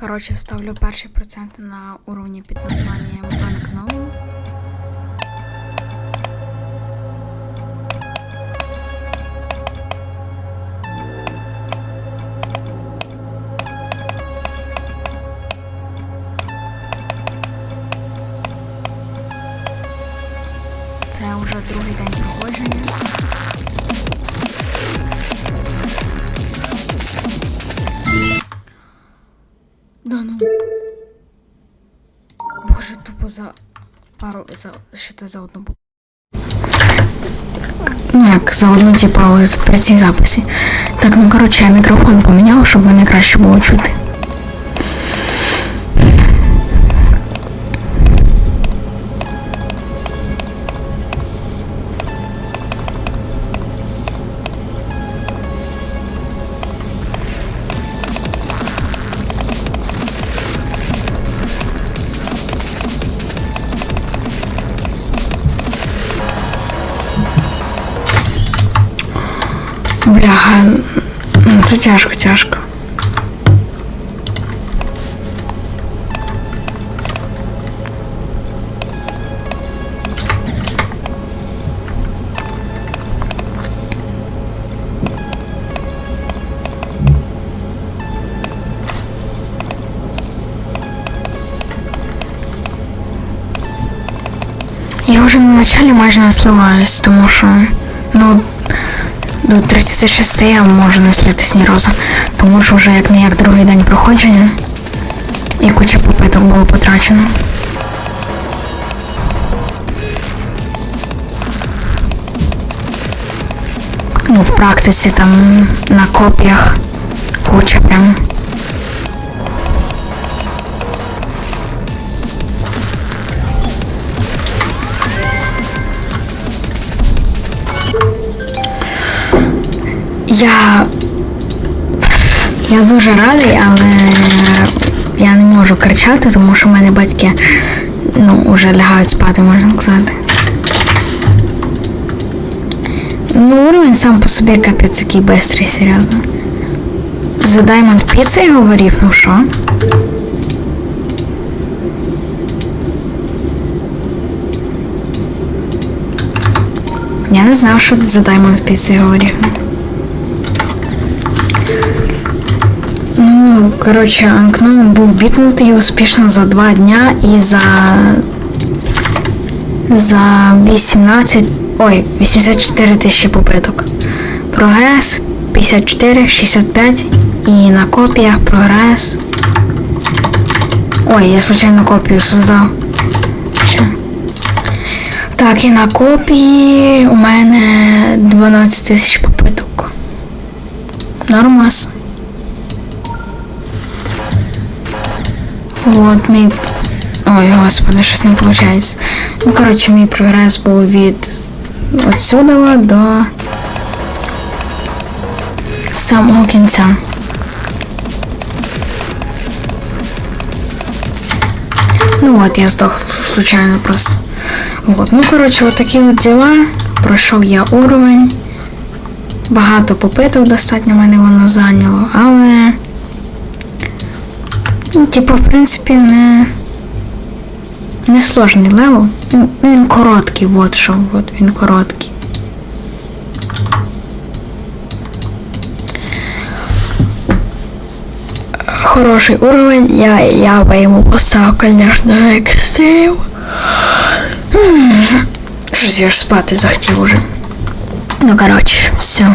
Коротше, ставлю перші проценти на уровні під названням Unknown. Це вже другий день проходження. Ну. Боже, тупо за пару за що за одну. Ну як за одну, типа, при цій записі. Так, ну коротше, я мікрофон поміняв, щоб мене краще було чути. Бляха, ну, це тяжко, тяжко. Я вже на началі майже не сливаюсь, тому що ну до 36 я можу не слитись ні разу, тому що вже як не як другий день проходження і куча попиток було потрачено. Ну, в практиці там на копіях куча прям. Я. Я дуже радий, але я не можу кричати, тому що в мене батьки ну, вже лягають спати, можна сказати. Ну, уровень сам по собі капець який бистрий, серйозно. За Diamond Pizza я говорив, ну що? Я не знав, що за Diamond Pizza я говорив. Ну, коротше, Анкноун був бітнутий успішно за два дня і за. За 18. Ой, 84 тисячі попиток. Прогрес 54, 65 і на копіях прогрес. Ой, я случайно копію создав. Так, і на копії у мене 12 тисяч попиток. Нормас. Вот мій. Ой, господи, щось не виходить. Ну, коротше, мій прогрес був від отсюда до самого кінця. Ну от, я здох случайно просто. Вот. Ну, коротше, от такі от діла. Пройшов я уровень. Багато попиток достатньо мене воно зайняло, але. Ну, типу, в принципі, не. Не сложний левел. Він, ну, він короткий, от що, от він короткий. Хороший уровень, я, я бы ему поставил, конечно, экстрим. Щось я ж спати захотів уже. Ну, коротше, все.